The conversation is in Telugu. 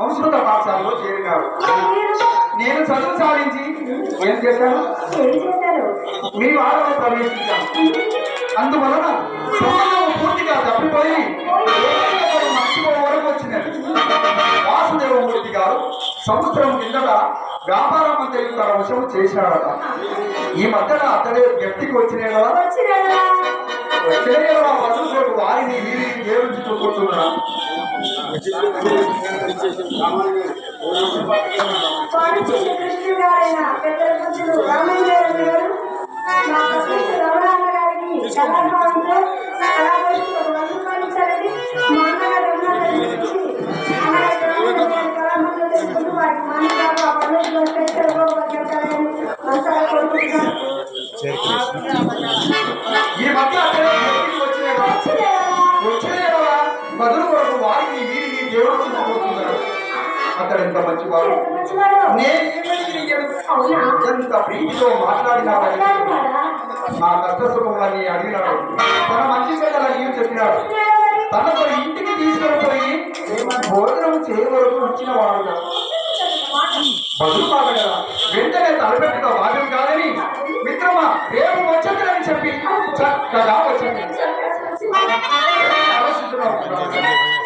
సంస్కృత పాఠశాలలో మీరు నేను చదువు సాధించి ఏం చేశాను? మీ వాడలో ప్రవేశించాను. అందువలన సంబంధం పూర్తిగా తప్పిపోయి ఏకైక మర్చిపో వరకు వచ్చినది. వాసుదేవమూర్తి గారు సంవత్సరం కిందట వ్యాపార మంత్రి తన వశము చేశాడట ఈ మధ్యన అతడే వ్యక్తికి వచ్చిన వచ్చిన వారిని వీరిని దేవుడికి చూపుతున్నా వారి గారైన పెద్దల పుత్రుడు రామయ్య గారు గారు మా కృష్ణ రమణాన్న గారికి కళాభావంతో కళాభాషకు వంద రూపాయలు ఇచ్చారని మా అన్నగారు రమణాన్ని ఇచ్చి అన్నగారు కళాభావంతో తెలుసుకుంటూ వారికి మా అన్నగారు ఆ పనులు పెట్టారు చెప్తారని మనసారా కోరుకుంటున్నాను ఈ మధ్య వచ్చిన వచ్చిన కదా దేవుడు చూపుతున్నాడు అతడు ఎంత మంచివాడు. ఎంత ప్రీతితో? నా కష్ట సుఖములని అడిగినాడు. తన మంచి చెడ్డలని చెప్పినాడు? తనతో ఇంటికి తీసుకెళ్ళిపోయి భోజనం చేయవరకు వచ్చిన వాడు. బదులు మాట్లాడరా వెంటనే తలపెట్టుక భాగం కాదని. మిత్రమా రేపు వచ్చేదని చెప్పి చక్కగా వచ్చింది.